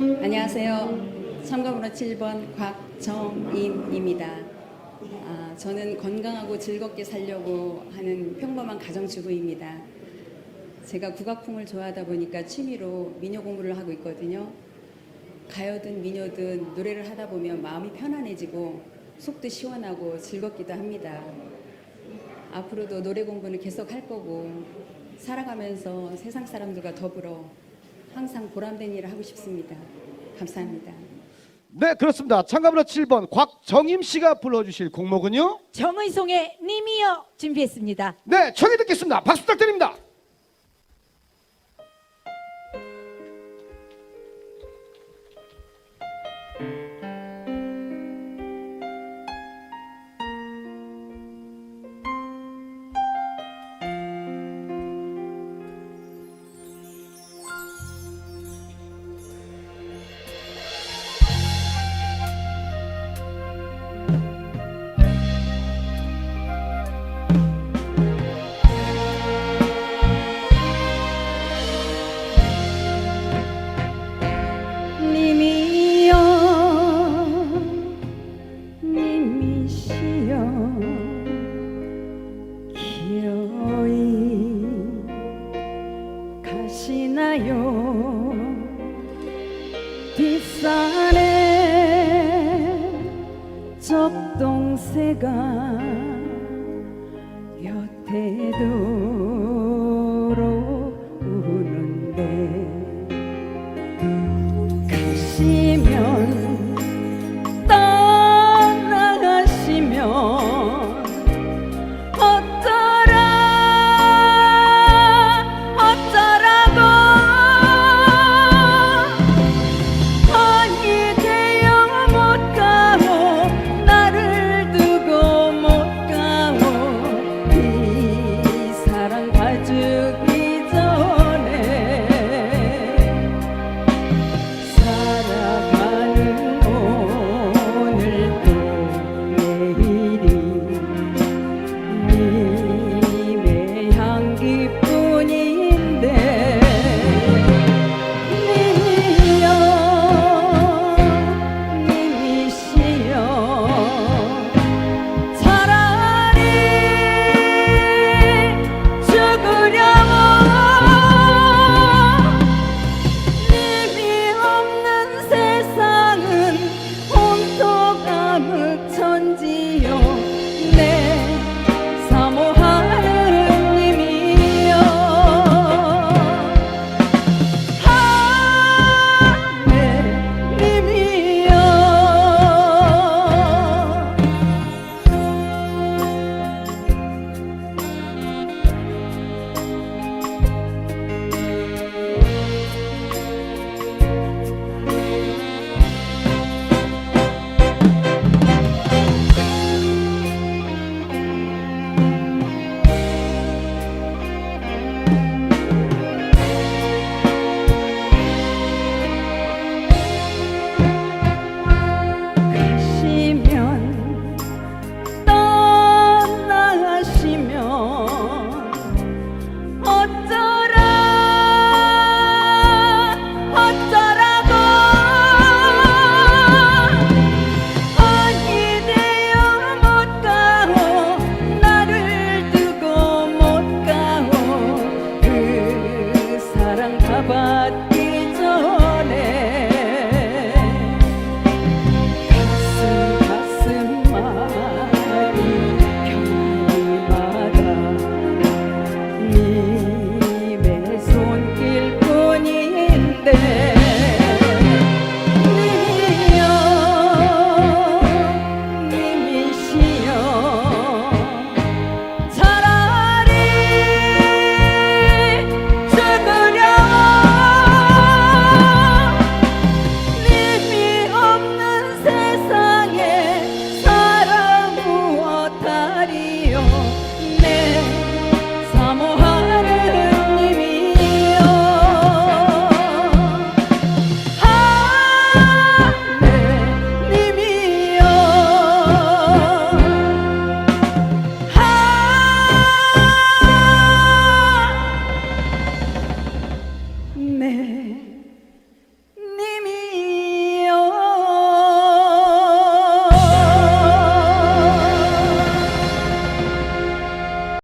안녕하세요. 참가번호 7번 곽정임입니다. 아, 저는 건강하고 즐겁게 살려고 하는 평범한 가정주부입니다. 제가 국악풍을 좋아하다 보니까 취미로 민요 공부를 하고 있거든요. 가요든 민요든 노래를 하다 보면 마음이 편안해지고 속도 시원하고 즐겁기도 합니다. 앞으로도 노래 공부는 계속 할 거고 살아가면서 세상 사람들과 더불어 항상 보람된 일을 하고 싶습니다. 감사합니다. 네, 그렇습니다. 참가번호 7번 곽정임 씨가 불러주실 곡목은요? 정의송의 님이여 준비했습니다. 네, 청해 듣겠습니다. 박수 부탁드립니다. 아시나요 뒷산에 적동새가 여태도